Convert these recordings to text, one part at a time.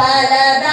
Palabra.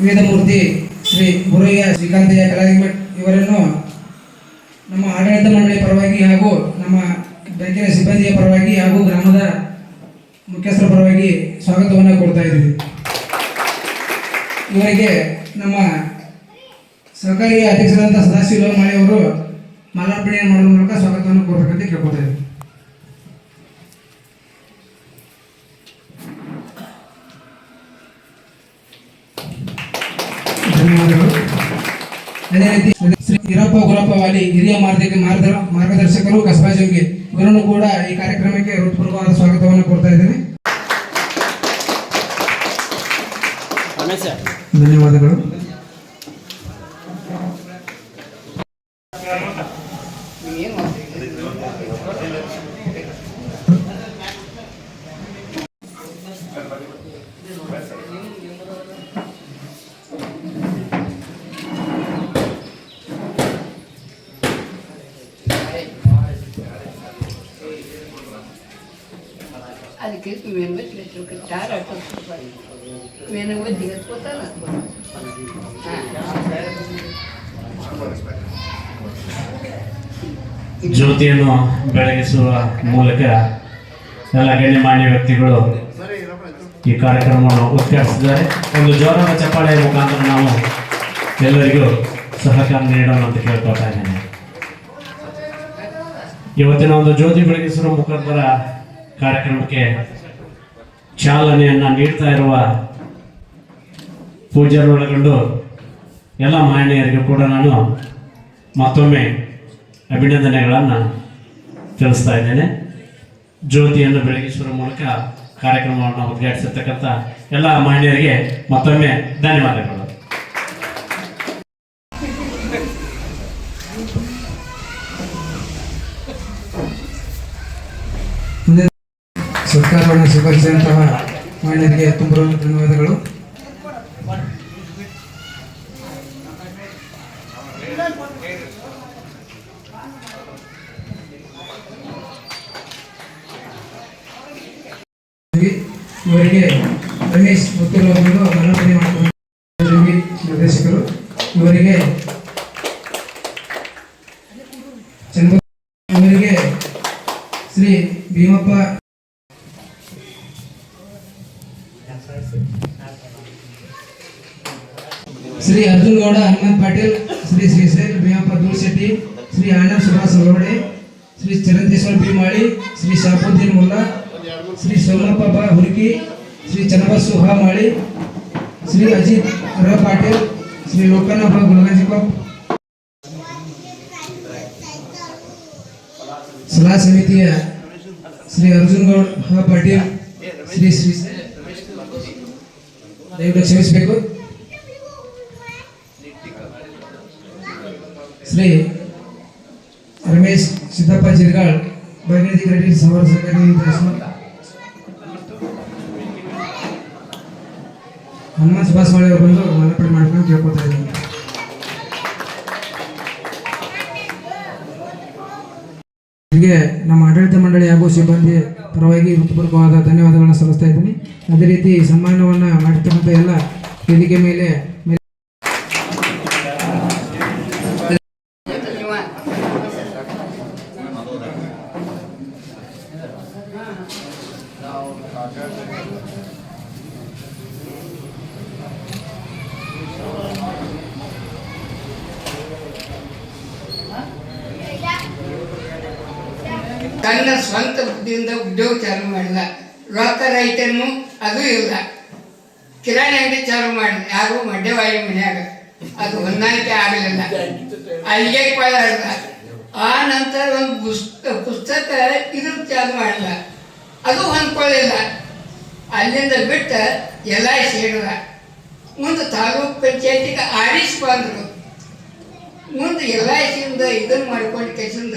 Vedamurthy Shri ಗುರಯ್ಯ ಶ್ರೀಕಾಂತಯ್ಯ ಕಲಾಗಿಮಟ್ ಇವರನ್ನು ನಮ್ಮ ಆಡಳಿತ ಮಂಡಳಿ ಪರವಾಗಿ ಹಾಗೂ ನಮ್ಮ ಬ್ಯಾಂಕಿನ ಸಿಬ್ಬಂದಿಯ ಪರವಾಗಿ ಹಾಗೂ ಗ್ರಾಮದ ಮುಖ್ಯಸ್ಥರ ಪರವಾಗಿ ಸ್ವಾಗತವನ್ನು ಕೊಡ್ತಾ ಇದ್ದೀವಿ. ಇವರಿಗೆ ನಮ್ಮ ಸರ್ಕಾರಿ ಅಧ್ಯಕ್ಷರಾದಂಥ ಸದಾಶಿವ ಲೋಮಾಳಿ ಅವರು ಮಾಡುವ ಮೂಲಕ ಸ್ವಾಗತವನ್ನು ಕೋರಬೇಕಂತ ಕೇಳ್ಕೊತಾ ಇದ್ದೀವಿ ಧನ್ಯವಾದಗಳು ಅದೇ ರೀತಿ ಶ್ರೀ ವೀರಪ್ಪ ಗುರಪ್ಪ ವಾಲಿ ಹಿರಿಯ ಮಾರ್ಗ ಮಾರ್ಗ- ಮಾರ್ಗದರ್ಶಕರು ಕಸಬಾ ಜಂಗಿ ಇವರನ್ನು ಕೂಡ ಈ ಕಾರ್ಯಕ್ರಮಕ್ಕೆ ಹೃತ್ಪೂರ್ವಕವಾದ ಸ್ವಾಗತವನ್ನು ಕೊಡ್ತಾ ಇದ್ದೇನೆ. ಧನ್ಯವಾದಗಳು. ಜ್ಯೋತಿಯನ್ನು ಬೆಳಗಿಸುವ ಮೂಲಕ ಎಲ್ಲ ಗಣ್ಯಮಾನ್ಯ ವ್ಯಕ್ತಿಗಳು ಈ ಕಾರ್ಯಕ್ರಮವನ್ನು ಉದ್ಘಾಟಿಸಿದ್ದಾರೆ. ಒಂದು ಜೋರಾದ ಚಪ್ಪಾಳೆಯ ಮುಖಾಂತರ ನಾವು ಎಲ್ಲರಿಗೂ ಸಹಕಾರ ನೀಡೋಣ ಅಂತ ಕೇಳ್ಕೊಳ್ತಾ ಇದ್ದೇನೆ. ಇವತ್ತಿನ ಒಂದು ಜ್ಯೋತಿ ಬೆಳಗಿಸುವ ಮುಖಾಂತರ ಕಾರ್ಯಕ್ರಮಕ್ಕೆ ಚಾಲನೆಯನ್ನ ನೀಡ್ತಾ ಇರುವ ಪೂಜಾರೊಳಗೊಂಡು ಎಲ್ಲ ಮಹಿಳೆಯರಿಗೂ ಕೂಡ ನಾನು ಮತ್ತೊಮ್ಮೆ ಅಭಿನಂದನೆಗಳನ್ನು ತಿಳಿಸ್ತಾ ಇದ್ದೇನೆ. ಜ್ಯೋತಿಯನ್ನು ಬೆಳಗಿಸುವ ಮೂಲಕ ಕಾರ್ಯಕ್ರಮವನ್ನು ಉದ್ಘಾಟಿಸಿರ್ತಕ್ಕಂಥ ಎಲ್ಲ ಮಹಿಳೆಯರಿಗೆ ಮತ್ತೊಮ್ಮೆ ಧನ್ಯವಾದಗಳು. ಸರ್ಕಾರವನ್ನು ಸ್ವೀಕರಿಸಿದಂತಹ ಮಹಿಳೆಯರಿಗೆ ತುಂಬ ಧನ್ಯವಾದಗಳು. ಇವರಿಗೆ ರಮೇಶ್ ಗೊತ್ತಿರುವವರು ಮನೋಪಣಿ ಮಾಡಿಕೊಂಡು ನಿರ್ದೇಶಕರು, ಇವರಿಗೆ ಇವರಿಗೆ ಶ್ರೀ ಭೀಮಪ್ಪ ಶ್ರೀ ಅರ್ಜುನ್ ಗೌಡ, ಹನುಮಂತ್ ಪಾಟೀಲ್, ಶ್ರೀ ಶ್ರೀಶೈಲ್ ಭೀಮಪ್ಪ ಧೂಳಶೆಟ್ಟಿ ಶ್ರೀ ಆನಂದ್ ಸುಭಾಷ್ ಲೋಡೆ ಶ್ರೀ ಚರಂತೇಶ್ವರ ಭೀಮಾಳಿ, ಶ್ರೀ ಶಾಪುದ್ದೀನ್ ಮುಲ್ಲಾ ಶ್ರೀ ಸೋಮಪ್ಪ ಬಾ ಹುರ್ಕಿ ಶ್ರೀ ಚನ್ನಬಸ್ಸು ಹಾಮಾಳಿ ಶ್ರೀ ಅಜಿತ್ ರ ಪಾಟೀಲ್ ಶ್ರೀ ಲೋಕನಾಥ ಗುಲಗಂಜಿಕೊಪ್ ಸಲಹಾ ಸಮಿತಿಯ ಶ್ರೀ ಅರ್ಜುನ್ ಗೌಡ್ ಹ ಪಾಟೀಲ್ ಶ್ರೀ ಶ್ರೀ ದಯವಿಟ್ಟು ಕ್ಷಮಿಸಬೇಕು ಶ್ರೀ ರಮೇಶ್ ಸಿದ್ದಪ್ಪ ಜಿರ್ಗಾಳ್ ಭಗೀರಥಿ ಕ್ರೆಡಿಟ್ ಸವರ್ ಸರ್ಕಾರಿ ಹನುಮಂತ ಅವ್ರು ಅವರು ಬಂದು ಮನಪಡಿ ಮಾಡ್ಕೊಂಡು ಕೇಳ್ಕೊತಾ ಇದ್ದೀನಿ ಹೀಗೆ ನಮ್ಮ ಆಡಳಿತ ಮಂಡಳಿ ಹಾಗೂ ಸಿಬ್ಬಂದಿ ಪರವಾಗಿ ಹೃತ್ಪೂರ್ವಕವಾದ ಧನ್ಯವಾದಗಳನ್ನು ಸಲ್ಲಿಸ್ತಾ ಇದ್ದೀನಿ. ಅದೇ ರೀತಿ ಸನ್ಮಾನವನ್ನು ಮಾಡಿರ್ತಕ್ಕಂಥ ಎಲ್ಲ ವೇದಿಕೆ ಮೇಲೆ ಮೇಲೆ ಇವ ತನ್ನ ಸ್ವಂತ ಬುದ್ಧಿಯಿಂದ ಉದ್ಯೋಗ ಚಾಲು ಮಾಡಿಲ್ಲ. ರೊಕ್ಕ ರೈತನು ಅದು ಇಲ್ಲ. ಕಿರಾಣಿ ಅಂಗಡಿ ಚಾಲು ಮಾಡಿ, ಯಾರು ಮಡ್ಯವಾಯಿ ಮನ್ಯಾಗ ಅದು ಹೊಂದಾಣಿಕೆ ಆಗಲಿಲ್ಲ. ಅಲ್ಲಿಗೆ ಪಳಾಡ್ದ ಆ ನಂತರ ಒಂದು ಪುಸ್ತಕ ಪುಸ್ತಕ ಇದು ಚಾಲು ಮಾಡಿಲ್ಲ. ಅದು ಹೊಂದ್ಕೊಳ್ಳಿಲ್ಲ. ಅಲ್ಲಿಂದ ಬಿಟ್ಟ ಎಲ್ಲ ಸೇರಿದ. ಮುಂದೆ ತಾಲೂಕ್ ಪಂಚಾಯತಿಗೆ ಆರಿಸ್ ಬಂದರು. ಮುಂದೆ ಎಲ್ಲ ಇದನ್ನು ಮಾಡ್ಕೊಂಡು ಕೆಸಿಂದ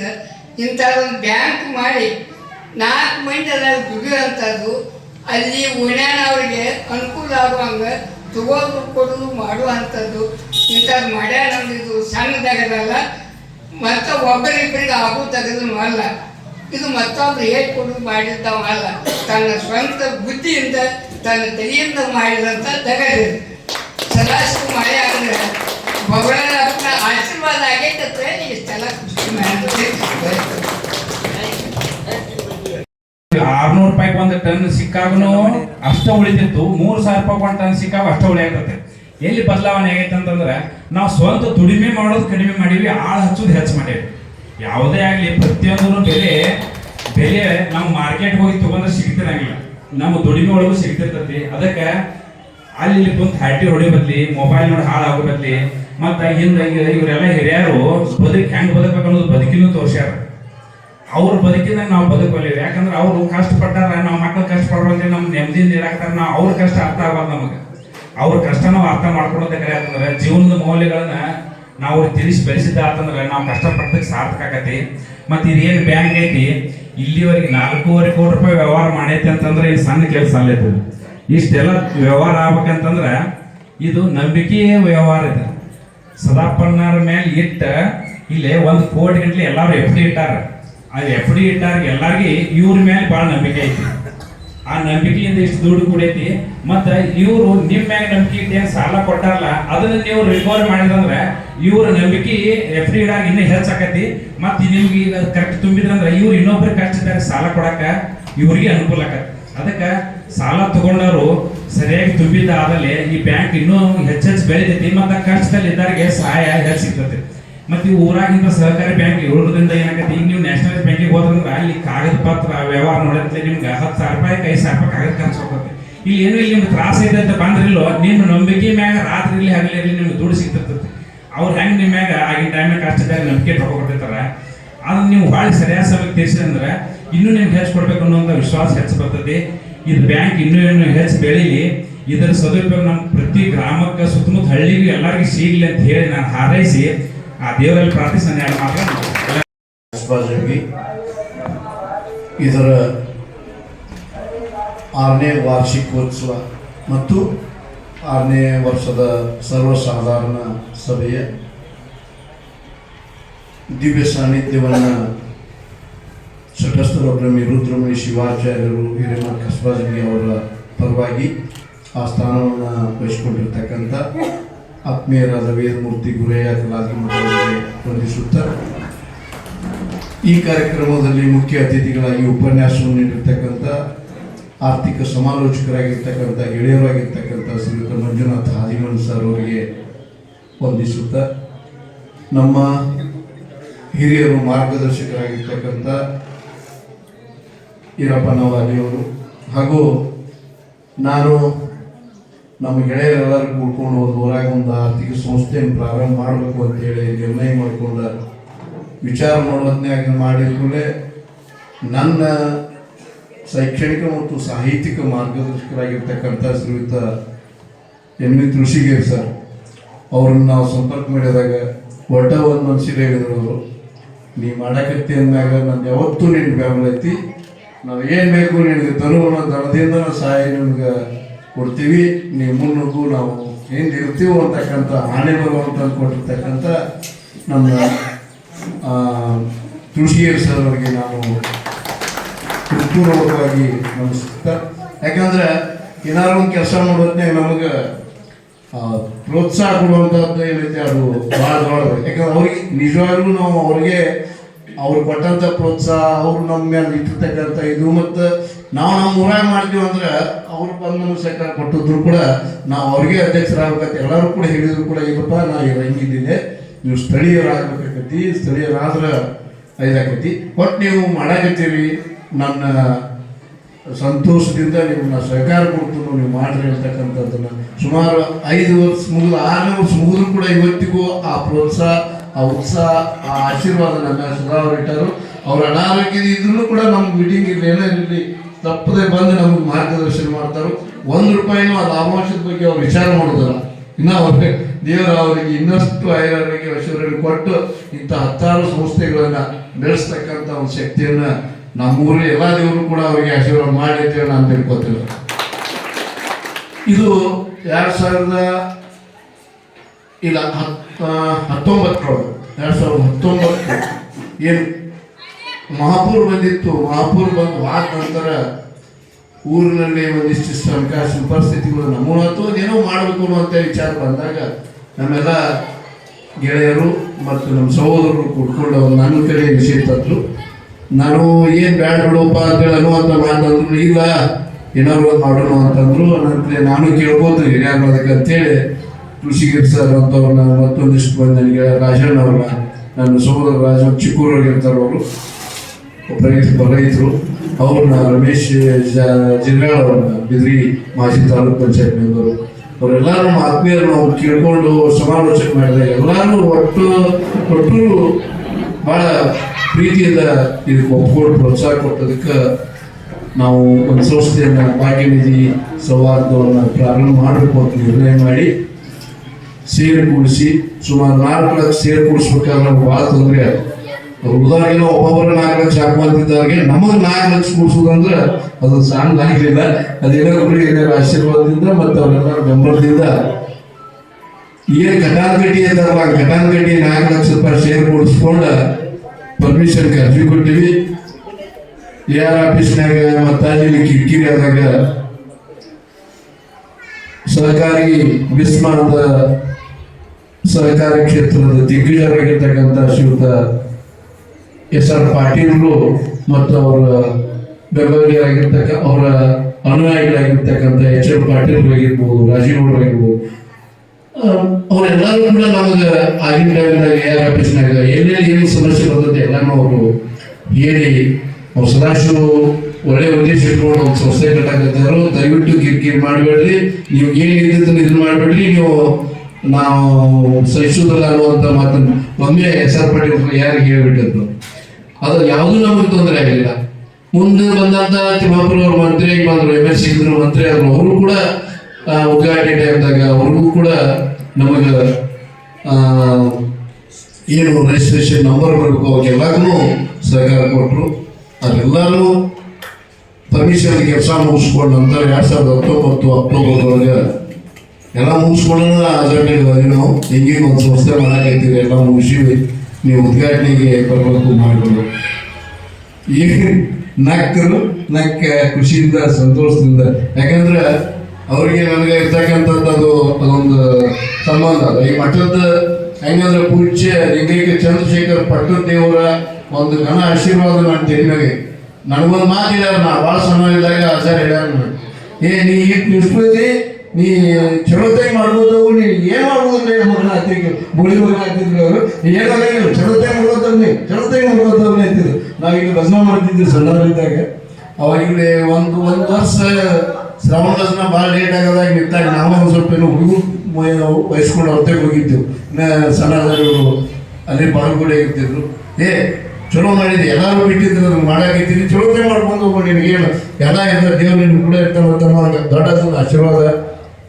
ಇಂಥ ಒಂದು ಬ್ಯಾಂಕ್ ಮಾಡಿ ನಾಲ್ಕು ಮಂದಿ ಅದ್ರಲ್ಲಿ ದುಡಿಯುವಂಥದ್ದು ಅಲ್ಲಿ ಉಣ್ಯಾನ ಅವರಿಗೆ ಅನುಕೂಲ ಆಗುವಂಗೆ ತಗೋದು, ಕೊಡೋದು ಮಾಡುವಂಥದ್ದು ಇಂಥದ್ದು ಮಾಡ್ಯಾರ ಇದು ಸಣ್ಣದಾಗದಲ್ಲ ಮತ್ತು ಒಬ್ಬರಿಬ್ಬರಿಗೆ ಆಗೋ ತೆಗೆದು ಅಲ್ಲ. ಇದು ಮತ್ತೊಬ್ರು ಹೇಗೆ ಕೊಡೋದು, ಮಾಡಿದ್ದವ ಅಲ್ಲ. ತನ್ನ ಸ್ವಂತ ಬುದ್ಧಿಯಿಂದ, ತನ್ನ ತಲೆಯಿಂದ ಮಾಡಿದಂಥ ತೆಗೆದಿದೆ. ಸದಾಶಿವ ಮಳೆ ಆದರೆ ಖುಷಿ ಆರ್ನೂರು ರೂಪಾಯಿಗೆ ಒಂದು ಟನ್ ಸಿಕ್ಕಾಗನು ಅಷ್ಟ ಉಳಿತಿತ್ತು ಮೂರು ಸಾವಿರ ರೂಪಾಯಿ ಒಂದು ಟನ್ ಸಿಕ್ಕಾಗ ಅಷ್ಟ ಉಳಿಯಾಗತ್ತೆ ಎಲ್ಲಿ ಬದಲಾವಣೆ ಆಗೈತೆ ಅಂತಂದ್ರೆ, ನಾವು ಸ್ವಂತ ದುಡಿಮೆ ಮಾಡೋದು ಕಡಿಮೆ ಮಾಡೀವಿ ಆಳು ಹಚ್ಚೋದು ಹೆಚ್ಚು ಮಾಡೀವಿ ಯಾವುದೇ ಆಗಲಿ ಪ್ರತಿಯೊಂದು ಬೆಲೆ ಬೆಲೆ ನಾವು ಮಾರ್ಕೆಟ್ ಹೋಗಿ ತಗೊಂಡ್ರೆ ಸಿಗ್ತಿರಂಗಿಲ್ಲ. ನಮ್ಮ ದುಡಿಮೆ ಒಳಗೂ ಸಿಗ್ತಿರ್ತೈತಿ. ಅದಕ್ಕೆ ಅಲ್ಲಿ ಕುಂತ ಹ್ಯಾಟಿ ಹೊಡಿ ಬದ್ಲಿ ಮೊಬೈಲ್ ನೋಡಿ ಹಾಳಾಗೋ ಮತ್ತೆ ಹಿಂದೆ ಇವರೆಲ್ಲ ಹಿರಿಯರು ಬದುಕಿ ಹೆಂಗ್ ಬದುಕಬೇಕು ಅನ್ನೋದು ಬದುಕಿನೂ ತೋರ್ಸ್ಯಾರ. ಅವ್ರ ಬದುಕಿನ ನಾವು ಬದುಕಲಿಲ್ಲ ಯಾಕಂದ್ರೆ ಅವರು ಕಷ್ಟಪಟ್ಟಾರ, ನಾವು ಮಕ್ಕಳು ಕಷ್ಟಪಡ್ಬಂದ್ರೆ ನಮ್ಮ ನೆಮ್ಮದಿಯಿಂದ ಇರಾಕ್ತಾರ, ನಾವು ಅವ್ರ ಕಷ್ಟ ಅರ್ಥ ಆಗಲ್ಲ ನಮಗೆ. ಅವ್ರ ಕಷ್ಟ ನಾವು ಅರ್ಥ ಮಾಡ್ಕೊಳ್ಬೇಕಾರೆ ಕರೆ ಅಂತಂದ್ರೆ ಜೀವನದ ಮೌಲ್ಯಗಳನ್ನ ನಾವು ತಿಳಿಸಿ ಬೆಳೆಸಿದ್ದ ಅಂತಂದ್ರೆ ನಾವು ಕಷ್ಟಪಟ್ಟದಕ್ಕೆ ಸಾರ್ಥಕ ಆಗತಿ ಮತ್ತೆ ಇದೇನು ಬ್ಯಾಂಕ್ ಐತಿ? ಇಲ್ಲಿವರೆಗೆ ನಾಲ್ಕೂವರೆ ಕೋಟಿ ರೂಪಾಯಿ ವ್ಯವಹಾರ ಮಾಡೈತಿ ಅಂತಂದ್ರೆ ಇದು ಸಣ್ಣ ಕೆಲಸ ಅಲ್ಲೈತಿ ಇಷ್ಟೆಲ್ಲ ವ್ಯವಹಾರ ಆಗ್ಬೇಕಂತಂದ್ರೆ ಇದು ನಂಬಿಕೆಯ ವ್ಯವಹಾರ ಇದು ಸದಾಪನ್ನರ ಮೇಲೆ ಇಟ್ಟ ಇಲ್ಲಿ ಒಂದು ಕೋಟಿ ಗಂಟ್ಲೆ ಎಲ್ಲಾರು ಎಫ್ ಡಿ ಇಟ್ಟಾರ. ಆ ಎಫ್ ಡಿ ಇಟ್ಟಾರ ಎಲ್ಲಾರ್ಗಿ ಇವ್ರ ಮೇಲೆ ಭಾಳ ನಂಬಿಕೆ ಐತಿ. ಆ ನಂಬಿಕೆಯಿಂದ ಇಷ್ಟು ದುಡ್ಡು ಕೂಡೈತಿ. ಮತ್ತ ಇವರು ನಿಮ್ಮ ಮ್ಯಾಗ ನಂಬಿಕೆ ಇಟ್ಟು ಏನ್ ಸಾಲ ಕೊಟ್ಟಾರಲ್ಲ ಅದನ್ನ ನೀವು ರಿಕವರ್ ಮಾಡಿದಂದ್ರೆ ಇವ್ರ ನಂಬಿಕೆ ಎಫ್ ಡಿ ಇಡಾಗ ಇನ್ನೂ ಹೆಚ್ಚಾಕತಿ. ಮತ್ತು ನಿಮ್ಗೆ ಈಗ ಕರೆಕ್ಟ್ ತುಂಬಿದ್ರಂದ್ರೆ ಇವ್ರು ಇನ್ನೊಬ್ರ ಕಷ್ಟದಾಗ ಸಾಲ ಕೊಡಾಕ ಇವ್ರಿಗೆ ಅನುಕೂಲ ಆಕತಿ. ಅದಕ್ಕೆ ಸಾಲ ತಗೊಂಡವರು ಸರಿಯಾಗಿ ತುಂಬಿದ ಆದಲ್ಲಿ ಈ ಬ್ಯಾಂಕ್ ಇನ್ನೂ ಹೆಚ್ಚೆಚ್ಚು ಬೆಳಿತೈತಿ ಮತ್ತೆ ಕಷ್ಟದಲ್ಲಿ ಇದ್ದವ್ರಿಗೆ ಸಹಾಯ ಹೆಚ್ಚು ಸಿಗ್ತೈತಿ. ಮತ್ತೆ ಈ ಊರಾಗಿಂದ ಸಹಕಾರಿ ಬ್ಯಾಂಕ್ ಇರೋದ್ರಿಂದ ಏನಾಗತ್ತೆ ಈಗ ನೀವು ನ್ಯಾಷನಲ್ ಬ್ಯಾಂಕಿಗೆ ಹೋದ್ರಂದ್ರೆ ಅಲ್ಲಿ ಕಾಗದ ಪತ್ರ, ವ್ಯವಹಾರ ನೋಡಿದ್ರೆ ನಿಮ್ಗೆ ಹತ್ತು ಸಾವಿರ ರೂಪಾಯಿ, ಐದು ಸಾವಿರ ರೂಪಾಯಿ ಕಾಗದ ಖರ್ಚು ಹೋಗುತ್ತೆ ಇಲ್ಲಿ ಏನು ಇಲ್ಲಿ ನಿಮ್ಗೆ ತ್ರಾಸ ಇದೆ ಅಂತ ಬಂದ್ರಿಲ್ಲೋ ನಿಮ್ಮ ನಂಬಿಕೆ ಮ್ಯಾಗ ರಾತ್ರಿ ಇಲ್ಲಿ ಹಗಲಿ ನಿಮ್ಗೆ ದುಡ್ಡು ಸಿಗ್ತಿರ್ತೈತಿ. ಅವ್ರು ಹೆಂಗೆ ನಿಮ್ಮ ಮ್ಯಾಗ ಆಗಿನ ಟೈಮ್ನಾಗ ಕಷ್ಟದಾಗ ನಂಬಿಕೆ ತಗೊಂಡ್ಬಿಟ್ಟಿರ್ತಾರ ಅದನ್ನ ನೀವು ಭಾಳ ಸರಿಯಾದ ಸಮಯಕ್ಕೆ ತೀರ್ಸಿದ್ರೆ ಇನ್ನೂ ನಿಮ್ಗೆ ಹೆಚ್ಚು ಕೊಡ್ಬೇಕು ಅನ್ನೋಂಥ ವಿಶ್ವಾಸ ಹೆಚ್ಚು ಬರ್ತೈತಿ. ಇದು ಬ್ಯಾಂಕ್ ಇನ್ನೂ ಇನ್ನೂ ಹೆಚ್ಚು ಬೆಳೀಲಿ. ಇದರ ಸದುಪಯೋಗ ನಮ್ಮ ಪ್ರತಿ ಗ್ರಾಮಕ್ಕೆ ಸುತ್ತಮುತ್ತ ಹಳ್ಳಿಗೂ ಎಲ್ಲರಿಗೂ ಸಿಗಲಿ ಅಂತ ಹೇಳಿ ನಾನು ಹಾರೈಸಿ, ಆ ದೇವರಲ್ಲಿ ಪ್ರಾರ್ಥಿಸಿ ನಾನು ಎರಡು ಮಾತ್ರ ಕಸ್ಬಾಜಂಗಿ ಇದರ ಆರನೇ ವಾರ್ಷಿಕೋತ್ಸವ ಮತ್ತು ಆರನೇ ವರ್ಷದ ಸರ್ವಸಾಧಾರಣ ಸಭೆಯ ದಿವ್ಯ ಸಾನ್ನಿಧ್ಯವನ್ನು ಶಟಸ್ಥರ ಬ್ರಹ್ಮಿ ರುದ್ರಮಣಿ ಶಿವಾಚಾರ್ಯರು ಹಿರೇಮ ಕಸ್ಬಾಜಿ ಅವರ ಪರವಾಗಿ ಆ ಸ್ಥಾನವನ್ನು ವಹಿಸಿಕೊಂಡಿರ್ತಕ್ಕಂಥ ಆತ್ಮೀಯರಾದ ವೇದಮೂರ್ತಿ ಗುರಯ್ಯ ಕಲಾದಿ ವಂದಿಸುತ್ತಾ ಈ ಕಾರ್ಯಕ್ರಮದಲ್ಲಿ ಮುಖ್ಯ ಅತಿಥಿಗಳಾಗಿ ಉಪನ್ಯಾಸವನ್ನು ನೀಡಿರ್ತಕ್ಕಂಥ ಆರ್ಥಿಕ ಸಮಾಲೋಚಕರಾಗಿರ್ತಕ್ಕಂಥ ಗೆಳೆಯರಾಗಿರ್ತಕ್ಕಂಥ ಶ್ರೀಯುತ ಮಂಜುನಾಥ ಹಾದಿಮನ್ ಸರ್ ಅವರಿಗೆ ವಂದಿಸುತ್ತಾ ನಮ್ಮ ಹಿರಿಯರು ಮಾರ್ಗದರ್ಶಕರಾಗಿರ್ತಕ್ಕಂಥ ಈರಪ್ಪ ನವಾಲಿಯವರು ಹಾಗೂ ನಾನು ನಮ್ಮ ಗೆಳೆಯರೆಲ್ಲರೂ ಕೂಡ್ಕೊಂಡು ಒಂದು ಊರಾಗ ಒಂದು ಆರ್ಥಿಕ ಸಂಸ್ಥೆಯನ್ನು ಪ್ರಾರಂಭ ಮಾಡಬೇಕು ಅಂತೇಳಿ ನಿರ್ಣಯ ಮಾಡಿಕೊಂಡ ವಿಚಾರ ಮಾಡೋದನ್ನೇ ಮಾಡಿದ ನನ್ನ ಶೈಕ್ಷಣಿಕ ಮತ್ತು ಸಾಹಿತ್ಯಿಕ ಮಾರ್ಗದರ್ಶಕರಾಗಿರ್ತಕ್ಕಂಥ ಶ್ರೀಯುತ ಎನ್ ವಿ ತುಳಸಿಗೇರಿ ಸರ್, ಅವ್ರನ್ನ ನಾವು ಸಂಪರ್ಕ ಮಾಡಿದಾಗ ಒಟ್ಟ ಒಂದು ಮನುಷ್ಯರು ಹೇಳಿದ್ರು ಅವರು, ನೀ ಮಾಡಕತ್ತಿ ಅಂದಾಗ ನನ್ನ ಯಾವತ್ತೂ ನಿನ್ನ ಬೆಂಬಲ ನಾವು ಏನು ಬೇಕು ನಿನಗೆ ತರುವನ ದಳದಿಂದ ನಾವು ಸಹಾಯ ನಿಮ್ಗೆ ಕೊಡ್ತೀವಿ. ನೀವು ಮುನ್ನುಗ್ಗು ನಾವು ಹಿಂದೆ ಇರ್ತೀವೋ ಅಂತಕ್ಕಂಥ ಹಾನಿ ಬರುವಂತ ಕೊಟ್ಟಿರ್ತಕ್ಕಂಥ ನಮ್ಮ ತುಳಸಿಯರ್ ಸರ್ ಅವರಿಗೆ ನಾನು ಹೃತ್ಪೂರ್ವಕವಾಗಿ ನಮಸ್ಕಾರ ಯಾಕಂದ್ರೆ ಏನಾದ್ರು ಒಂದು ಕೆಲಸ ಮಾಡೋದನ್ನೇ ನಮಗೆ ಪ್ರೋತ್ಸಾಹ ಕೊಡುವಂಥದ್ದು ಏನೈತೆ ಅದು ಭಾಳ ದೊಡ್ಡದು. ಯಾಕಂದ್ರೆ ಅವ್ರಿಗೆ ನಿಜವಾಗ್ಲೂ ನಾವು ಅವ್ರಿಗೆ ಅವ್ರು ಕೊಟ್ಟಂಥ ಪ್ರೋತ್ಸಾಹ, ಅವ್ರು ನಮ್ಮ ಮೇಲೆ ಇಟ್ಟಿರ್ತಕ್ಕಂಥ ಇದು ಮತ್ತು ನಾವು ನಮ್ಮ ಊರಾಗ ಮಾಡ್ತೀವಿ ಅಂದ್ರೆ ಅವ್ರು ಬಂದು ಸರ್ಕಾರ ಸಹಕಾರ ಕೊಟ್ಟಿದ್ರು ಕೂಡ ನಾವು ಅವ್ರಿಗೆ ಅಧ್ಯಕ್ಷರಾಗಬೇಕಂತ ಎಲ್ಲರೂ ಕೂಡ ಹೇಳಿದ್ರು ಕೂಡ ಇಲ್ಲಪ್ಪ ನಾ ಹೆಂಗಿದ್ದೀನಿ ನೀವು ಸ್ಥಳೀಯರಾಗಬೇಕಾಗತಿ ಸ್ಥಳೀಯರಾದ್ರೆ ಇದಾಕೈತಿ ಒಟ್ಟು ನೀವು ಮಾಡಾಕತ್ತೀರಿ, ನನ್ನ ಸಂತೋಷದಿಂದ ನಿಮ್ಮನ್ನ ಸಹಕಾರ ಕೊಡ್ತೀನಿ ನೀವು ಮಾಡ್ರಿ ಅಂತಕ್ಕಂಥದ್ದನ್ನ ಸುಮಾರು ಐದು ವರ್ಷ ಮುಗಿದು ಆರನೇ ವರ್ಷ ಮುಗಿದ್ರು ಕೂಡ ಇವತ್ತಿಗೂ ಆ ಪ್ರೋತ್ಸಾಹ ಆ ಉತ್ಸಾಹ ಆ ಆಶೀರ್ವಾದ ನಮ್ಮ ಸದಾ ಇಟ್ಟರು. ಅವ್ರ ಅನಾರೋಗ್ಯದ ಇದ್ರೂ ಕೂಡ ನಮ್ಗೆ ಮೀಟಿಂಗ್ ಇಲ್ಲಿ ಇರಲಿ ತಪ್ಪದೆ ಬಂದು ನಮಗೆ ಮಾರ್ಗದರ್ಶನ ಮಾಡ್ತಾರೆ. ಒಂದು ರೂಪಾಯಿನೂ ಆ ಲಾಭಾಂಶದ ಬಗ್ಗೆ ಅವ್ರು ವಿಚಾರ ಮಾಡೋದಿಲ್ಲ. ಇನ್ನು ಅವ್ರಿಗೆ ದೇವರು ಅವರಿಗೆ ಇನ್ನಷ್ಟು ಆರೋಗ್ಯ ಐಶ್ವರ್ಯ ಕೊಟ್ಟು ಇಂಥ ಹತ್ತಾರು ಸಂಸ್ಥೆಗಳನ್ನು ಬೆಳೆಸ್ತಕ್ಕಂಥ ಒಂದು ಶಕ್ತಿಯನ್ನ ನಮ್ಮೂರು ಎಲ್ಲ ದೇವರು ಕೂಡ ಅವರಿಗೆ ಆಶೀರ್ವಾದ ಮಾಡಿ ಅಂತೇಳಿ ನಾನು ತಿಳ್ಕೊತೇನೆ ಇದು ಎರಡ್ ಸಾವಿರದ ಇಲ್ಲ ಹತ್- ಆ, ಹತ್ತೊಂಬತ್ತರೊಳಗೆ ಎರಡ್ ಸಾವಿರದ ಹತ್ತೊಂಬತ್ತು ಏನು? ಮಹಾಪೂರ್ ಬಂದಿತ್ತು. ಮಹಾಪೂರ್ ಬಂದು ಆದ ನಂತರ ಊರಿನಲ್ಲಿ ಒಂದಿಷ್ಟು ಹಣಕಾಸಿನ ಪರಿಸ್ಥಿತಿಗಳು ನಮ್ಮೂ ಅಥವಾ ಏನೋ ಮಾಡಬೇಕು ಅನ್ನುವಂಥ ವಿಚಾರ ಬಂದಾಗ ನಮ್ಮೆಲ್ಲ ಗೆಳೆಯರು ಮತ್ತು ನಮ್ಮ ಸಹೋದರರು ಕೂಡ್ಕೊಂಡು ಅವ್ರು ನನ್ನ ಕಡೆ ವಿಷಯ ತಂದ್ರು ನಾನು ಏನು ಬ್ಯಾಡ ಬಿಡೋಪ್ಪ ಅಂತೇಳಿ ಅನ್ನುವಂಥ ಮಾತಂದ್ರು ಇಲ್ಲ, ಏನಾದ್ರು ಮಾಡೋಣ ಅಂತಂದ್ರು. ನಂತರ ನಾನು ಕೇಳ್ಬೋದು ಹಿರಿಯರು ಅದಕ್ಕೆ ಅಂತೇಳಿ ಕೃಷಿಗಿರ್ ಸರ್ ಅಂತವ್ರನ್ನ ಮತ್ತೊಂದಿಷ್ಟು ಬಂದು ನನಗೆ ರಾಜಣ್ಣ ಅವ್ರನ್ನ ನನ್ನ ಸಹೋದರ ರಾಜ ಚಿಕ್ಕೂರಲ್ಲಿ ಇರ್ತಾರೆ ಅವರು ರೈತ ರೈತರು, ಅವ್ರನ್ನ ರಮೇಶ್, ಜ- ಜಿಲ್ಲಾಳ್ ಅವ್ರನ್ನ ಬಿದ್ರಿ ಮಾಜಿ ತಾಲೂಕ್ ಪಂಚಾಯತ್ ಮೆಂಬರು. ಅವರೆಲ್ಲರೂ ನಮ್ಮ ಆತ್ಮೀಯರು ನಾವು ಕೇಳ್ಕೊಂಡು ಸಮಾಲೋಚನೆ ಮಾಡಿದ್ರೆ ಎಲ್ಲರೂ ಒಟ್ಟು ಒಟ್ಟು ಬಹಳ ಪ್ರೀತಿಯಿಂದ ಇದಕ್ಕೆ ಒಪ್ಕೊಂಡು ಪ್ರೋತ್ಸಾಹ ಕೊಟ್ಟದಕ್ಕೆ ನಾವು ಒಂದು ಸಂಸ್ಥೆಯನ್ನ ಭಾಗ್ಯನಿಧಿ ಸೌಹಾರ್ದವನ್ನು ಪ್ರಾರಂಭ ಮಾಡಬೇಕು ಅಂತ ನಿರ್ಣಯ ಮಾಡಿ ಸೇರು ಕೂಡಿಸಿ ಸುಮಾರು ನಾಲ್ಕು ಲಕ್ಷ ಸೇರ್ ಕೂಡಿಸ್ಬೇಕಾದ್ರೆ ನಮ್ಗೆ ಭಾಳ ತೊಂದರೆ. ಆಯ್ತು ಉದಾಹರಣೆಗೆ ಒಬ್ಬೊಬ್ಬರ ನಾಲ್ಕು ಲಕ್ಷ ಹಾಕುವಂತಿದ್ದವ್ರಿಗೆ ನಮಗೆ ನಾಲ್ಕು ಲಕ್ಷ ಕೂಡಿಸೋದಂದ್ರೆ ಅದು ಸಣ್ಣ ಆಗಲಿಲ್ಲ ಅದೇನೋ ಹಿರಿಯರ ಆಶೀರ್ವಾದದಿಂದ ಮತ್ತು ಅವರೆಲ್ಲರ ಬೆಂಬಲದಿಂದ ಏನು ಗಟ್ಟಿ ಅಂತಾರಲ್ಲ ಘಟಾನುಘಟಿ ನಾಲ್ಕು ಲಕ್ಷ ರೂಪಾಯಿ ಶೇರ್ ಕೂಡಿಸ್ಕೊಂಡು ಪರ್ಮಿಷನ್ ಅರ್ಜಿ ಕೊಟ್ಟಿವಿ. ಎ ಆರ್ ಆಫೀಸ್ನಾಗ ಮತ್ತು ಅಲ್ಲಿ ಕಿಟಕಿರಿ ಆದಾಗ ಮಿಸ್ ಬಿಸ್ಮಾದ ಸಹಕಾರಿ ಕ್ಷೇತ್ರದ ದಿಗ್ಗಜರಾಗಿರ್ತಕ್ಕಂಥ ಶ್ರೀಯುತ ಎಸ್ ಆರ್ ಪಾಟೀಲ್ರು ಮತ್ತು ಅವರ ಬೆಂಬಲಿಗರಾಗಿರ್ತಕ್ಕ ಅವರ ಅನುಯಾಯಿಗಳಾಗಿರ್ತಕ್ಕಂಥ ಎಚ್ ಎಲ್ ಪಾಟೀಲ್ ಆಗಿರ್ಬೋದು ರಾಜೀವ್ ಗೌಡ್ರು ಆಗಿರ್ಬೋದು. ಆ, ಅವರೆಲ್ಲರೂ ಕೂಡ ನಮಗೆ ಆಗಿನ ಟೈಮ್ನಾಗ ಎ ಆರ್ ಆಫೀಸ್ನಾಗ ಎಲ್ಲೆಲ್ಲಿ ಏನೇನು ಸಮಸ್ಯೆ ಬರ್ತದೆ ಎಲ್ಲಾನು ಅವರು ಹೇಳಿ ಅವ್ರು ಸದಾಶಿವ ಒಳ್ಳೆ ಉದ್ದೇಶ ಇಟ್ಕೊಂಡು ಒಂದು ಸಂಸ್ಥೆ ಕಟ್ಟಾಕತ್ತಾರು ದಯವಿಟ್ಟು ಕಿರಿಕಿರಿ ಮಾಡಬೇಡ್ರಿ. ನೀವು ಏನು ಇದ್ದಿದ್ದನ್ನು ಇದು ಮಾಡಬೇಡ್ರಿ. ನೀವು ನಾವು ಸಹಿಸುವುದಿಲ್ಲ ಅನ್ನುವಂಥ ಮಾತನ್ನು ಒಮ್ಮೆ ಹೆಸರು ಆರ್ ಯಾರಿಗೆ ಹೇಳ್ಬಿಟ್ಟಿದ್ರು. ಅದು ಯಾವುದೂ ನಮಗೆ ತೊಂದರೆ ಆಗಲಿಲ್ಲ ಮುಂದೆ ಬಂದಂತ ತಿಮ್ಮಾಪುರ ಅವ್ರ ಮಂತ್ರಿ ಬಂದ್ರು ಎಂ ಎಸ್ ಇದ್ರು ಮಂತ್ರಿ ಆದ್ರು ಅವರು ಕೂಡ ಉದ್ಘಾಟನೆ ಟೈಮ್ದಾಗ ಅವ್ರಿಗೂ ಕೂಡ ನಮಗೆ ಏನು ರಿಜಿಸ್ಟ್ರೇಷನ್ ನಂಬರ್ ಬರಬೇಕು ಅವಾಗೆಲ್ಲಗೂ ಸಹಕಾರ ಕೊಟ್ಟರು ಅದೆಲ್ಲರೂ ಪರ್ಮಿಷನ್ ಕೆಲಸ ಮುಗಿಸ್ಕೊಂಡು ನಂತರ ಎರಡು ಸಾವಿರದ ಹತ್ತೊಂಬತ್ತು ಅಕ್ಟೋಬರ್ ಒಳಗೆ ಎಲ್ಲ ಮುಗಿಸ್ಕೊಂಡು ಅಜೆಂಡೆ ನಾವು ಹಿಂಗೆ ಒಂದು ಸಂಸ್ಥೆ ಮಾಡಾಕೈತೀವಿ ಎಲ್ಲ ಮುಗಿಸಿ ನೀವು ಉದ್ಘಾಟನೆಗೆ ಬರಬೇಕು ಮಾಡಿಕೊಂಡು. ಈಗ ನಕ್ಕರು ನಕ್ಕ ಖುಷಿಯಿಂದ, ಸಂತೋಷದಿಂದ, ಯಾಕಂದ್ರೆ ಅವರಿಗೆ ನನಗೆ ಇರ್ತಕ್ಕಂಥದ್ದು ಅದು ಅದೊಂದು ಸಂಬಂಧ. ಅದ ಈ ಮಠದ ಹೆಂಗಂದ್ರೆ ಪೂಜ್ಯ ಲಿಂಗೈಕ ಚಂದ್ರಶೇಖರ್ ಪಟ್ಟದ ದೇವರ ಒಂದು ಘನ ಆಶೀರ್ವಾದ ನಾನು ತೆಲಿನಾಗೆ ನನಗೊಂದು ಮಾತು ಹೇಳ್ಯಾರ ನಾ ಭಾಳ ಸಣ್ಣ ಇದ್ದಾಗ ಆಚಾರ ಹೇಳ್ಯಾರ. ಏ, ನೀ ಈಗ ನಿಷ್ಪತಿ ನೀ ಚಲೋತಾಗಿ ಮಾಡ್ಬೋದು, ನೀ ಏನ್ ಮಾಡ್ಬೋದು ಮಗನ ಹತ್ತಿಗೆ ಬುಳಿ ಮಗನ ಹತ್ತಿದ್ರು ಅವರು. ಏನಾಗಿಲ್ಲ ಚಲೋತಾಗಿ ಮಾಡ್ಬೋದವ್ನಿ ಚಲೋತಾಗಿ ಮಾಡ್ಬೋದವ್ನಿ ಅಂತಿದ್ರು. ನಾವೀಗ ಭಜನ ಮಾಡ್ತಿದ್ವಿ ಸಣ್ಣವರಿದ್ದಾಗ. ಅವಾಗ ಇಲ್ಲಿ ಒಂದು ಒಂದು ವರ್ಷ ಶ್ರಾವಣ ಭಜನ ಭಾಳ ಲೇಟ್ ಆಗೋದಾಗ ನಿಂತಾಗ ನಾವು ಒಂದು ಸ್ವಲ್ಪ ಏನೋ ಹುಡುಗರು ವಹಿಸ್ಕೊಂಡು ಹೊರತಾಗ ಹೋಗಿದ್ದೆವು ಸಣ್ಣದವರು ಅಲ್ಲಿ ಬಾಳುಗುಡಿ ಇರ್ತಿದ್ರು. ಏ, ಚಲೋ ಮಾಡಿದೆ. ಎಲ್ಲರೂ ಬಿಟ್ಟಿದ್ರು ಅದನ್ನು ಮಾಡಾಕಿದ್ದೀನಿ ಚಲೋತೆ ಮಾಡ್ಕೊಂಡು ನಿನಗೇನು ಎಲ್ಲ ಎಲ್ಲ ದೇವ್ರು ನಿನ್ನ ಕೂಡ ಇರ್ತಾರೆ ಅಂತ ದೊಡ್ಡ ಆಶೀರ್ವಾದ.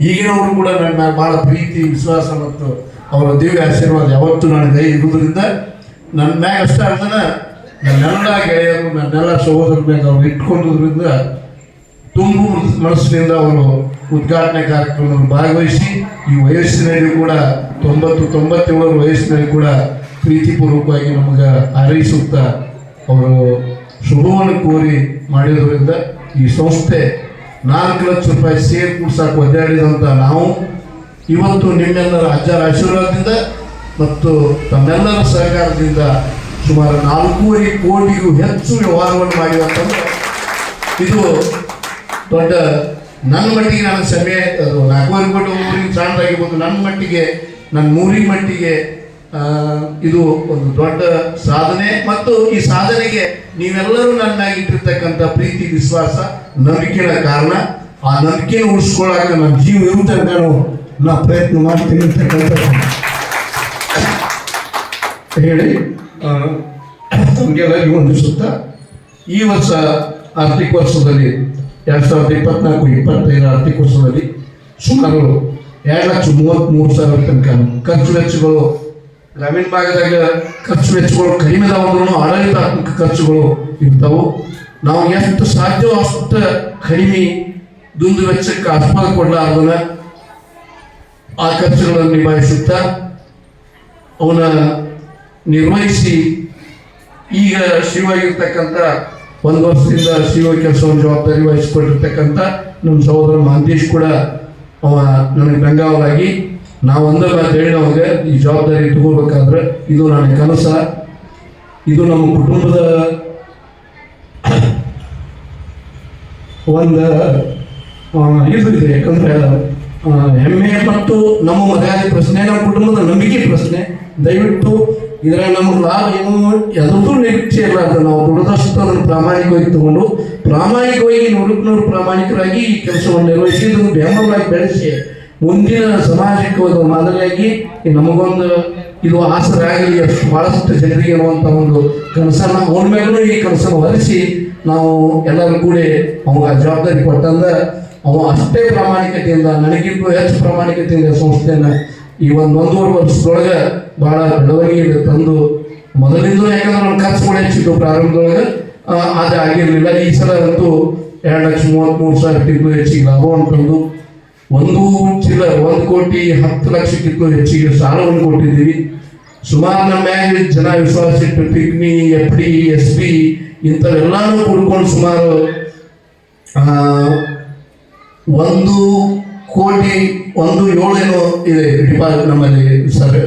ಈಗಿನವರು ಕೂಡ ನನ್ನ ಭಾಳ ಪ್ರೀತಿ, ವಿಶ್ವಾಸ ಮತ್ತು ಅವರ ದಿವ್ಯ ಆಶೀರ್ವಾದ ಯಾವತ್ತೂ ನನ್ನ ಕೈ ಇರುವುದರಿಂದ ನನ್ನ ಮ್ಯಾಗ ಅಷ್ಟೇ ಅಲ್ಲನ ನನ್ನೆಲ್ಲ ಗೆಳೆಯರು ನನ್ನೆಲ್ಲ ಸಹೋದರ ಮ್ಯಾಗ ಅವ್ರು ಇಟ್ಕೊಂಡಿದ್ರಿಂದ ತುಂಬ ಮನಸ್ಸಿನಿಂದ ಅವರು ಉದ್ಘಾಟನೆ ಕಾರ್ಯಕ್ರಮವನ್ನು ಭಾಗವಹಿಸಿ, ಈ ವಯಸ್ಸಿನಲ್ಲಿ ಕೂಡ ತೊಂಬತ್ತು, ತೊಂಬತ್ತೇಳರ ವಯಸ್ಸಿನಲ್ಲಿ ಕೂಡ ಪ್ರೀತಿಪೂರ್ವಕವಾಗಿ ನಮಗೆ ಹಾರೈಸುತ್ತಾ ಅವರು ಶುಭವನ್ನು ಕೋರಿ ಮಾಡಿರೋದ್ರಿಂದ ಈ ಸಂಸ್ಥೆ ನಾಲ್ಕು ಲಕ್ಷ ರೂಪಾಯಿ ಸೇರ್ ಕೂಡ್ಸಕ್ಕೆ ಒದ್ದಾಡಿದಂಥ ನಾವು ಇವತ್ತು ನಿಮ್ಮೆಲ್ಲರ ಅಜ್ಜರ ಆಶೀರ್ವಾದದಿಂದ ಮತ್ತು ತಮ್ಮೆಲ್ಲರ ಸಹಕಾರದಿಂದ ಸುಮಾರು ನಾಲ್ಕೂವರೆ ಕೋಟಿಗೂ ಹೆಚ್ಚು ವ್ಯವಹಾರವನ್ನು ಮಾಡಿದಂತಂದ್ರೆ ಇದು ದೊಡ್ಡ ನನ್ನ ಮಟ್ಟಿಗೆ ನಾನು ಸಮಯ ನಾಲ್ಕೂವರೆ ಕೋಟಿ ಊರಿಗೆ ಸಣ್ಣದಾಗಿರ್ಬೋದು ನನ್ನ ಮಟ್ಟಿಗೆ, ನನ್ನ ಮೂರಿನ ಮಟ್ಟಿಗೆ ಇದು ಒಂದು ದೊಡ್ಡ ಸಾಧನೆ ಮತ್ತು ಈ ಸಾಧನೆಗೆ ನೀವೆಲ್ಲರೂ ನನ್ನಾಗಿ ಇಟ್ಟಿರ್ತಕ್ಕಂಥ ಪ್ರೀತಿ, ವಿಶ್ವಾಸ ನಂಬಿಕೆಯ ಕಾರಣ, ಆ ನಂಬಿಕೆ ಉಳಿಸ್ಕೊಳ್ಳಾಕ ನನ್ನ ಜೀವ ಇರುತ್ತೆ ನಾನು ನಾ ಪ್ರಯತ್ನ ಮಾಡ್ತೀನಿ ಅಂತಕ್ಕಂಥ ಹೇಳಿ. ನಮಗೆಲ್ಲ ಹೊಂದಿಸುತ್ತಾ ಈ ವರ್ಷ ಆರ್ಥಿಕ ವರ್ಷದಲ್ಲಿ ಎರಡು ಸಾವಿರದ ಇಪ್ಪತ್ನಾಲ್ಕು, ಇಪ್ಪತ್ತೈದು ಆರ್ಥಿಕ ವರ್ಷದಲ್ಲಿ ಸುಮಾರು ಎರಡು ಲಕ್ಷ ಮೂವತ್ತ್ಮೂರು ಸಾವಿರ ತನಕ ಖರ್ಚು ವೆಚ್ಚಗಳು ಗ್ರಾಮೀಣ ಭಾಗದಾಗ ಖರ್ಚು ವೆಚ್ಚಗಳು ಕಡಿಮೆ ಇದಾವಂದ್ರೂ ಆಡಳಿತಾತ್ಮಕ ಖರ್ಚುಗಳು ಇರ್ತಾವು. ನಾವು ಎಷ್ಟು ಸಾಧ್ಯವೋ ಅಷ್ಟು ಕಡಿಮೆ ದುಂದು ವೆಚ್ಚಕ್ಕೆ ಆಸ್ಪದ ಕೊಡಲಾರ್ದನ ಆ ಖರ್ಚುಗಳನ್ನು ನಿಭಾಯಿಸುತ್ತಾ ಅವನ ನಿರ್ವಹಿಸಿ ಈಗ ಶಿವಾಗಿರ್ತಕ್ಕಂಥ ಒಂದು ವರ್ಷದಿಂದ ಶಿವ ಕೆಲಸವನ್ನು ಜವಾಬ್ದಾರಿ ವಹಿಸಿಕೊಂಡಿರ್ತಕ್ಕಂಥ ನಮ್ಮ ಸಹೋದರ ಮಹಂತೇಶ್ ಕೂಡ ಅವ ನನಗೆ ಬೆಂಗಾವಲಾಗಿ ನಾವು ಒಂದೇ ಅಂತ ಹೇಳಿ ನಮಗೆ ಈ ಜವಾಬ್ದಾರಿ ತಗೋಬೇಕಾದ್ರೆ ಇದು ನನ್ನ ಕನಸ. ಇದು ನಮ್ಮ ಕುಟುಂಬದ ಒಂದು ಆ, ಇದು ಇದೆ. ಯಾಕಂದ್ರೆ ಹೆಮ್ಮೆ ಮತ್ತು ನಮ್ಮ ಮರ್ಯಾದೆ ಪ್ರಶ್ನೆ ನಮ್ಮ ಕುಟುಂಬದ ನಂಬಿಕೆ ಪ್ರಶ್ನೆ. ದಯವಿಟ್ಟು ಇದರ ನಮ್ಮ ಲಾಭ ಏನು ಯಾವುದೂ ನಿರೀಕ್ಷೆ ಇರಲಾರ್ದು. ನಾವು ದೊಡ್ಡದಷ್ಟು ಅದನ್ನು ಪ್ರಾಮಾಣಿಕವಾಗಿ ತಗೊಂಡು ಪ್ರಾಮಾಣಿಕವಾಗಿ ನೂರಕ್ಕೆ ನೂರು ಪ್ರಾಮಾಣಿಕರಾಗಿ ಈ ಕೆಲಸವನ್ನು ನಿರ್ವಹಿಸಿ ಇದನ್ನು ಬೆಂಬಲವಾಗಿ ಬೆಳೆಸಿ. ಮುಂದಿನ ಸಮಾಜಕ್ಕೆ ಒಂದು ಮಾದರಿಯಾಗಿ ನಮಗೊಂದು ಇದು ಆಸರಾಗಲಿ ಅಷ್ಟು ಬಹಳಷ್ಟು ಜನರಿಗೆ ಅನ್ನುವಂಥ ಒಂದು ಕನಸನ್ನ ಅವನ ಮೇಲೂ ಈ ಕನಸನ್ನು ಹೊರಿಸಿ ನಾವು ಎಲ್ಲರೂ ಕೂಡಿ ಅವಾಗ ಜವಾಬ್ದಾರಿ ಕೊಟ್ಟಂದ ಅವ ಅಷ್ಟೇ ಪ್ರಾಮಾಣಿಕತೆಯಿಂದ ನನಗಿಂತೂ ಹೆಚ್ಚು ಪ್ರಾಮಾಣಿಕತೆಯಿಂದ ಸಂಸ್ಥೆಯನ್ನ ಈ ಒಂದು ಒಂದೂವರೆ ವರ್ಷದೊಳಗೆ ಬಹಳ ಬೆಳವಣಿಗೆ ತಂದು ಮೊದಲಿಂದ ಯಾಕಂದ್ರೆ ನನ್ನ ಖರ್ಚುಗಳು ಹೆಚ್ಚಿತ್ತು ಪ್ರಾರಂಭದೊಳಗೆ. ಅದು ಆಗಿರಲಿಲ್ಲ. ಈ ಸಲ ಅಂತೂ ಎರಡು ಲಕ್ಷ ಮೂವತ್ತ್ಮೂರು ಟಿಪ್ಪು ಹೆಚ್ಚಿಗೆ ಲಾಭವನ್ನು ತಂದು ಒಂದು ಚಿಲ್ಲ, ಒಂದು ಕೋಟಿ ಹತ್ತು ಲಕ್ಷಕ್ಕಿಂತ ಹೆಚ್ಚಿಗೆ ಸಾಲವನ್ನು ಕೊಟ್ಟಿದ್ದೀವಿ. ಸುಮಾರು ನಮ್ಮ ಮ್ಯಾಲೆ ಜನ ವಿಶ್ವಾಸ ಇಟ್ಟು pigmy F D, S P ಇಂಥವೆಲ್ಲಾನು ಕೂಡ್ಕೊಂಡು ಸುಮಾರು ಒಂದು ಕೋಟಿ, ಒಂದು ಏಳೇನೋ ಇದೆ ಡಿಪಾಸಿಟ್ ನಮ್ಮಲ್ಲಿ ಸರ್,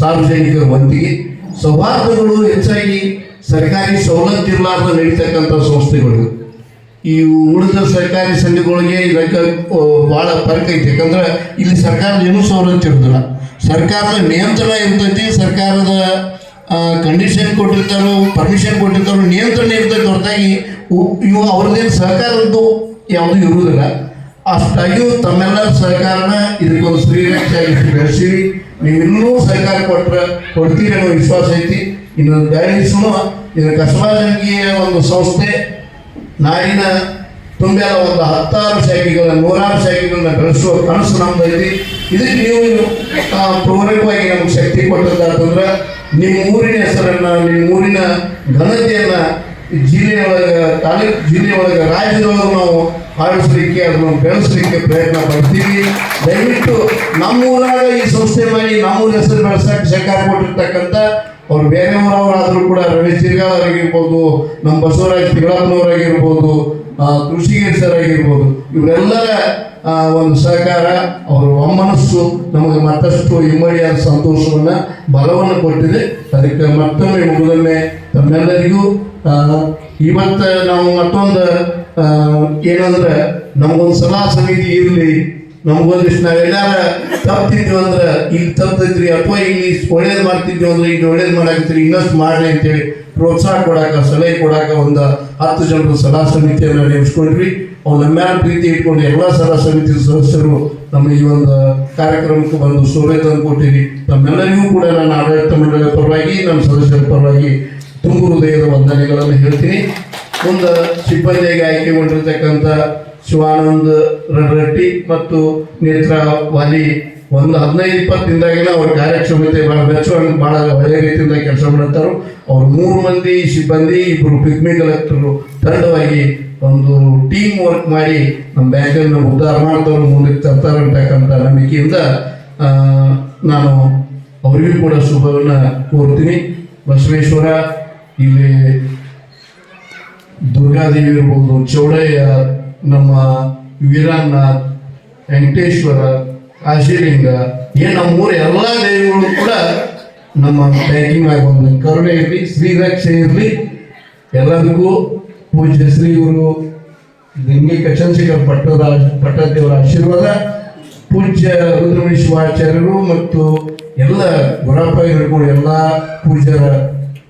ಸಾರ್ವಜನಿಕರ ಒಂದಿಗೆ ಸೌಹಾರ್ದಗಳು ಹೆಚ್ಚಾಗಿ ಸರ್ಕಾರಿ ಸವಲತ್ತು ಇರಲಾರ್ದ ನಡೀತಕ್ಕಂಥ ಸಂಸ್ಥೆಗಳು. ಈ ಉಳಿದ ಸರ್ಕಾರಿ ಸಂಘಗಳಿಗೆ ಇದಕ್ಕೆ ಭಾಳ ಫರ್ಕ್ ಐತಿ. ಯಾಕಂದ್ರೆ ಇಲ್ಲಿ ಸರ್ಕಾರದ ಏನು ಸವಲತ್ತು ಇರೋದಿಲ್ಲ. ಸರ್ಕಾರದ ನಿಯಂತ್ರಣ ಇರ್ತೈತಿ, ಸರ್ಕಾರದ ಕಂಡೀಷನ್ ಕೊಟ್ಟಿರ್ತಾರೋ ಪರ್ಮಿಷನ್ ಕೊಟ್ಟಿರ್ತಾರೋ, ನಿಯಂತ್ರಣ ಇರ್ತೈತಿ ಹೊರತಾಗಿ ಇವು ಅವ್ರದ್ದೇನು ಸಹಕಾರದ್ದು ಯಾವುದು ಇರುವುದಿಲ್ಲ ಅಷ್ಟಾಗಿಯೂ ತಮ್ಮೆಲ್ಲ ಸಹಕಾರನ ಇದಕ್ಕೊಂದು ಶ್ರೀರಕ್ಷೆಯಾಗಿ ಬೆಳೆಸಿರಿ. ನೀವು ಇನ್ನೂ ಸಹಕಾರ ಕೊಟ್ರೆ, ಕೊಡ್ತೀರಿ ಅನ್ನೋ ವಿಶ್ವಾಸ ಐತಿ. ಇನ್ನೊಂದು ದಯವಿಟ್ಟು ಇದಕ್ಕೆ ಅಸಮಾಜಕೀಯ ಒಂದು ಸಂಸ್ಥೆ ನಾಡಿನ ತುಂಬೆಲ್ಲ ಒಂದು ಹತ್ತಾರು ಶಾಖೆಗಳನ್ನ ನೂರಾರು ಶಾಖೆಗಳನ್ನ ಬೆಳೆಸುವ ಕನಸು ನಮ್ದೈತಿ ಇದಕ್ಕೆ ನೀವು ಪೂರಕವಾಗಿ ನಮ್ಗೆ ಶಕ್ತಿ ಕೊಟ್ಟಂತಂದ್ರೆ ನಿಮ್ಮ ಊರಿನ ಹೆಸರನ್ನ, ನಿಮ್ಮ ಊರಿನ ಘನತೆಯನ್ನು ಜಿಲ್ಲೆಯೊಳಗೆ ತಾಲೂಕು ಜಿಲ್ಲೆಯೊಳಗೆ ರಾಜ್ಯದೊಳಗೆ ನಾವು ಆಡಿಸ್ಲಿಕ್ಕೆ ಅದನ್ನು ಬೆಳೆಸಲಿಕ್ಕೆ ಪ್ರಯತ್ನ ಪಡ್ತೀವಿ. ದಯವಿಟ್ಟು ನಮ್ಮ ಊರಾಗ ಈ ಸಂಸ್ಥೆ ಮಾಡಿ, ನಮ್ಮ ಊರ ಹೆಸರು ಬೆಳೆಸಕ್ಕೆ ಸರ್ಕಾರ ಕೊಟ್ಟಿರ್ತಕ್ಕಂಥ ಅವ್ರು ಬೇರೆ ಊರವರಾದರೂ ಕೂಡ ರಮೇಶ್ ಅವರಾಗಿರ್ಬೋದು ನಮ್ಮ ಬಸವರಾಜ್ ತಿಗಳಪ್ಪನವರಾಗಿರ್ಬೋದು ಕೃಷಿ ಸರ್ ಆಗಿರ್ಬೋದು, ಇವರೆಲ್ಲರ ಒಂದು ಸಹಕಾರ, ಅವರ ಒಮ್ಮನಸ್ಸು ನಮಗೆ ಮತ್ತಷ್ಟು ಇಮ್ಮಡಿಯಾದ ಸಂತೋಷವನ್ನ, ಬಲವನ್ನು ಕೊಟ್ಟಿದೆ. ಅದಕ್ಕೆ ಮತ್ತೊಮ್ಮೆ ಮುಗಿದೊಮ್ಮೆ ತಮ್ಮೆಲ್ಲರಿಗೂ ಇವತ್ತು ನಾವು ಮತ್ತೊಂದು ಏನಂದ್ರೆ ನಮಗೊಂದು ಸಲಹಾ ಸಮಿತಿ ಇರಲಿ ನಮಗೊಂದಿಷ್ಟು ನಾವೆಲ್ಲಾರ ತಪ್ಪಿದ್ವಿ ಅಂದ್ರೆ ಇಲ್ಲಿ ತಪ್ಪಿದ್ರಿ ಅಥವಾ ಇಲ್ಲಿ ಒಳ್ಳೇದು ಮಾಡ್ತಿದ್ವಿ ಅಂದ್ರೆ ಇಲ್ಲಿ ಒಳ್ಳೇದು ಮಾಡಾಕತ್ತೀರಿ, ಇನ್ನಷ್ಟು ಮಾಡಲಿ ಅಂತೇಳಿ ಪ್ರೋತ್ಸಾಹ ಕೊಡಾಕ, ಸಲಹೆ ಕೊಡಾಕ ಒಂದು ಹತ್ತು ಜನರು ಸಲಹಾ ಸಮಿತಿಯನ್ನು ನೇಮಿಸ್ಕೊಂಡ್ವಿ ಅವ್ರು ನಮ್ಮ ಮ್ಯಾಲ ಪ್ರೀತಿ ಇಟ್ಕೊಂಡು ಎಲ್ಲ ಸಲಹಾ ಸಮಿತಿ ಸದಸ್ಯರು ನಮ್ಮ ಈ ಒಂದು ಕಾರ್ಯಕ್ರಮಕ್ಕೆ ಬಂದು ಶೋಭೆ ತಂದು ಕೊಟ್ಟಿರಿ ತಮ್ಮೆಲ್ಲರಿಗೂ ಕೂಡ ನನ್ನ ಆಡಳಿತ ಮಂಡಳಿಯ ಪರವಾಗಿ ನಮ್ಮ ಸದಸ್ಯರ ಪರವಾಗಿ ತುಂಬು ಹೃದಯದ ವಂದನೆಗಳನ್ನು ಹೇಳ್ತೀನಿ. ಒಂದು ಸಿಬ್ಬಂದಿಯಾಗಿ ಆಯ್ಕೆಗೊಂಡಿರ್ತಕ್ಕಂಥ ಶಿವಾನಂದ್ ರೆಡ್ಡಿ ಮತ್ತು ನೇತ್ರ ವಾಲಿ ಒಂದು ಹದಿನೈದು ಇಪ್ಪತ್ತು ದಿನದಾಗಿನ ಅವ್ರ ಕಾರ್ಯಕ್ಷಮತೆ ಭಾಳ ಮೆಚ್ಚುವಂಗೆ ಭಾಳ ಒಳ್ಳೆಯ ರೀತಿಯಿಂದ ಕೆಲಸ ಮಾಡುತ್ತಾರೆ ಅವ್ರು ಮೂರು ಮಂದಿ ಸಿಬ್ಬಂದಿ ಇಬ್ಬರು ಪಿಗ್ಮಿ ಕಲೆಕ್ಟರು ತಂಡವಾಗಿ ಒಂದು ಟೀಮ್ ವರ್ಕ್ ಮಾಡಿ ನಮ್ಮ ಬ್ಯಾಂಕನ್ನು ಉದ್ಧಾರ ಮಾಡ್ದವ್ರು ಮುಂದಕ್ಕೆ ತರ್ತಾರೆ ಅಂತಕ್ಕಂಥ ನಂಬಿಕೆಯಿಂದ ನಾನು ಅವರಿಗೂ ಕೂಡ ಶುಭವನ್ನು ಕೋರ್ತೀನಿ. ಬಸವೇಶ್ವರ, ಇಲ್ಲಿ ದುರ್ಗಾದೇವಿ ಇರ್ಬೋದು, ಚೌಡಯ್ಯ ನಮ್ಮ ವೀರಾನಾಥ್ ವೆಂಕಟೇಶ್ವರ, ಕಾಶಿಲಿಂಗ ಏ ನಮ್ಮ ಊರ ಎಲ್ಲ ದೇವಿಗಳು ಕೂಡ ನಮ್ಮ ಬ್ಯಾಂಕಿಂಗ್ ಆಗಿ ಕರುಣೆ ಇರಲಿ ಶ್ರೀರಕ್ಷೆ ಇರಲಿ. ಎಲ್ಲರಿಗೂ ಪೂಜ್ಯ ಶ್ರೀ ಇವರು ಲಿಂಗಿಕ ಚಂದ್ರಶೇಖರ್ ಪಟ್ಟದ, ಪಟ್ಟದೇವರ ಆಶೀರ್ವಾದ, ಪೂಜ್ಯ ರುದ್ರಮೇಶ್ವರಾಚಾರ್ಯರು ಮತ್ತು ಎಲ್ಲ ಗುರಪ್ಪ ಎಲ್ಲ ಪೂಜ್ಯರ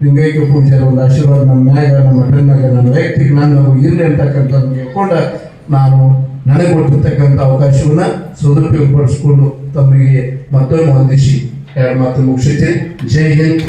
ಲಿಂಗೈಕ್ಯ ಪೂಜೆಯ ಒಂದು ಆಶೀರ್ವಾದ ನಮ್ಮ ಮ್ಯಾಗ ನಮ್ಮ ಮಠದ ನನ್ನ ವ್ಯಕ್ತಿಗೆ ನಾನು ಇರಲಿ ಅಂತಕ್ಕಂಥ ಹೇಳ್ಕೊಂಡ ನಾನು ನನಗೆ ಕೊಟ್ಟಿರ್ತಕ್ಕಂಥ ಅವಕಾಶವನ್ನ ಸದುಪಯೋಗಪಡಿಸ್ಕೊಂಡು ತಮಗೆ ಮತ್ತೊಮ್ಮೆ ವಂದಿಸಿ. ಎರಡು ಮಾತು ಮುಗಿಸುತ್ತೆ ಜೈ ಹಿಂದ್.